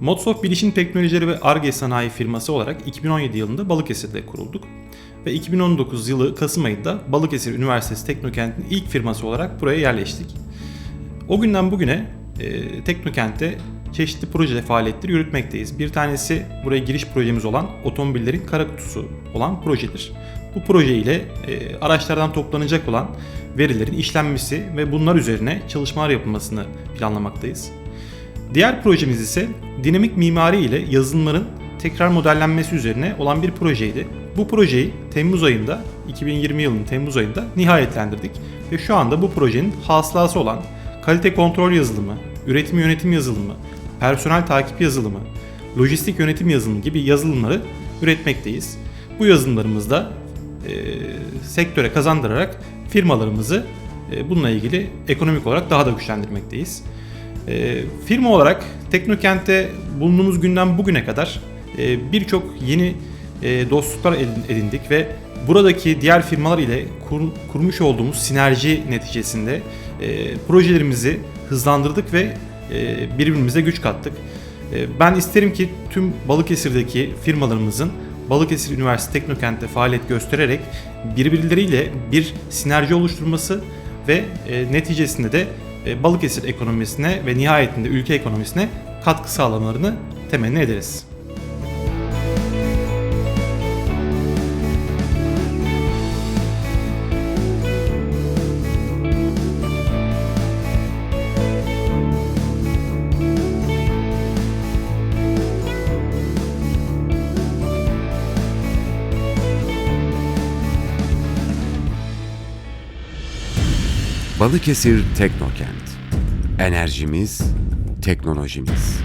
Modsoft Bilişim Teknolojileri ve Arge Sanayi firması olarak 2017 yılında Balıkesir'de kurulduk. Ve 2019 yılı Kasım ayında Balıkesir Üniversitesi Teknokent'in ilk firması olarak buraya yerleştik. O günden bugüne e, Teknokent'te çeşitli proje faaliyetleri yürütmekteyiz. Bir tanesi buraya giriş projemiz olan otomobillerin kara kutusu olan projedir. Bu proje ile e, araçlardan toplanacak olan verilerin işlenmesi ve bunlar üzerine çalışmalar yapılmasını planlamaktayız. Diğer projemiz ise dinamik mimari ile yazılımların tekrar modellenmesi üzerine olan bir projeydi. Bu projeyi Temmuz ayında, 2020 yılının Temmuz ayında nihayetlendirdik ve şu anda bu projenin hasılası olan kalite kontrol yazılımı, üretim yönetim yazılımı, personel takip yazılımı, lojistik yönetim yazılımı gibi yazılımları üretmekteyiz. Bu yazılımlarımızda e, sektöre kazandırarak firmalarımızı e, bununla ilgili ekonomik olarak daha da güçlendirmekteyiz. E, firma olarak Teknokent'te bulunduğumuz günden bugüne kadar e, birçok yeni e, dostluklar edin- edindik ve buradaki diğer firmalar ile kur- kurmuş olduğumuz sinerji neticesinde e, projelerimizi hızlandırdık ve e, birbirimize güç kattık. E, ben isterim ki tüm Balıkesir'deki firmalarımızın Balıkesir Üniversitesi Teknokent'te faaliyet göstererek birbirleriyle bir sinerji oluşturması ve e, neticesinde de Balıkesir ekonomisine ve nihayetinde ülke ekonomisine katkı sağlamalarını temenni ederiz. Balıkesir Teknokent. Enerjimiz, teknolojimiz.